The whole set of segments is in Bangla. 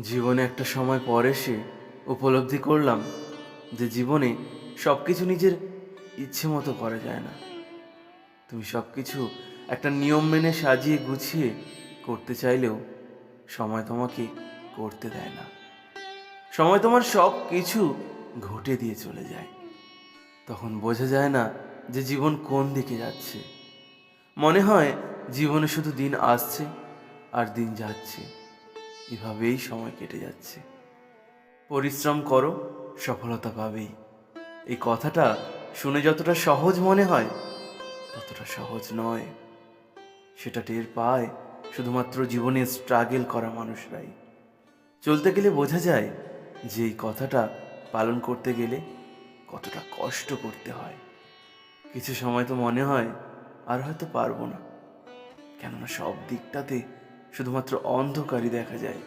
জীবনে একটা সময় পর এসে উপলব্ধি করলাম যে জীবনে সব কিছু নিজের ইচ্ছে মতো করা যায় না। তুমি সব কিছু একটা নিয়ম মেনে সাজিয়ে গুছিয়ে করতে চাইলেও সময় তোমাকে করতে দেয় না। সময় তোমার সব কিছু ঘটে দিয়ে চলে যায়। তখন বোঝা যায় না যে জীবন কোন দিকে যাচ্ছে। মনে হয় জীবনে শুধু দিন আসছে আর দিন যাচ্ছে। এভাবেই সময় কেটে যাচ্ছে। পরিশ্রম করো, সফলতা পাবেই। এই কথাটা শুনে যতটা সহজ মনে হয়, ততটা সহজ নয়। সেটা টের পায় শুধুমাত্র জীবনে স্ট্রাগল করা মানুষরাই। চলতে গেলে বোঝা যায় যে এই কথাটা পালন করতে গেলে কতটা কষ্ট করতে হয়। কিছু সময় তো মনে হয় আর হয়তো পারব না। কেননা সব দিকটাতে শুধুমাত্র অন্ধকারই দেখা যায়।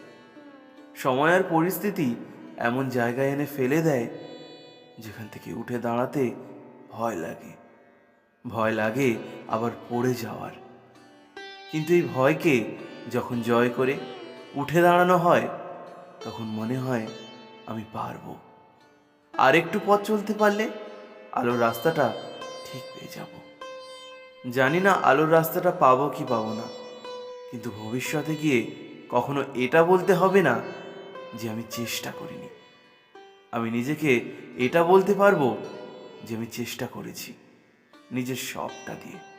সময় আর পরিস্থিতি এমন জায়গায় এনে ফেলে দেয়, যেখান থেকে উঠে দাঁড়াতে ভয় লাগে। ভয় লাগে আবার পড়ে যাওয়ার। কিন্তু এই ভয়কে যখন জয় করে উঠে দাঁড়ানো হয়, তখন মনে হয় আমি পারব। আর একটু পথ চলতে পারলে আলোর রাস্তাটা ঠিক পেয়ে যাব। জানি না আলোর রাস্তাটা পাবো কি পাবো না। কিন্তু ভবিষ্যতে গিয়ে কখনো এটা বলতে হবে না যে আমি চেষ্টা করিনি। আমি নিজেকে এটা বলতে পারব যে আমি চেষ্টা করেছি, নিজের সবটা দিয়ে।